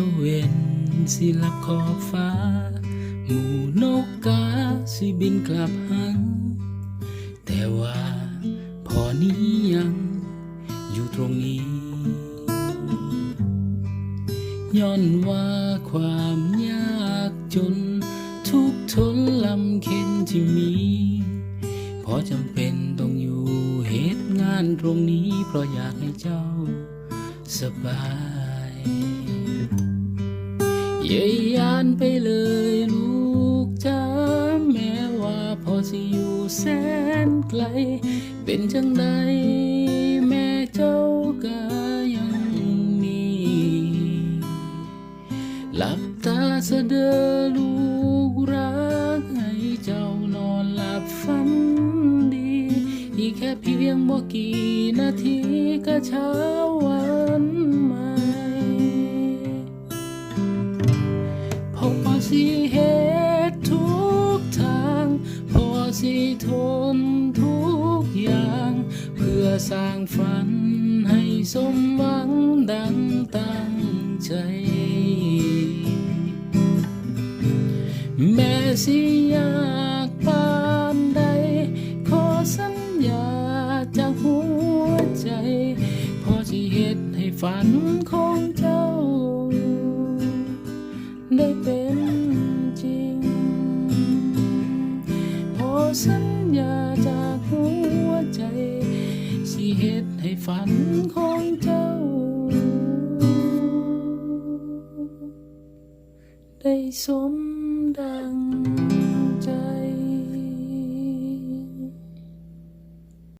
ตะเวนสิลับขอบฟ้า หมู่นกกาสิบินกลับหังแต่ว่าพอนี้ยังอยู่ตรงนี้ ย้อนว่าความยากจน ทุกทนลำเค็นที่มี พอจำเป็นต้องอยู่เหตุงานตรงนี้ เพราะอยากให้เจ้าสบาย เย่ยานไปเลยลูกจ้าแม้ว่าพอสิอยู่แสนไกล เป็นจังใดแม่เจ้าก็ยังมีหลับตาเสดอลูกรักให้เจ้านอนหลับฝันดี อีกแค่เพียงบ่กี่นาทีก็เช้าวัน สิเหตุทุกทาง พอสิทนทุกอย่าง เพื่อสร้างฝันให้สมหวังดังตั้งใจ แม่สิอยากปานใด ขอสัญญาจากหัวใจ พอสิเฮ็ดให้ฝันของเจ้า ได้เป็น สัญญาจากหัวใจ สิเฮ็ดให้ฝันของเจ้า ได้สมดัง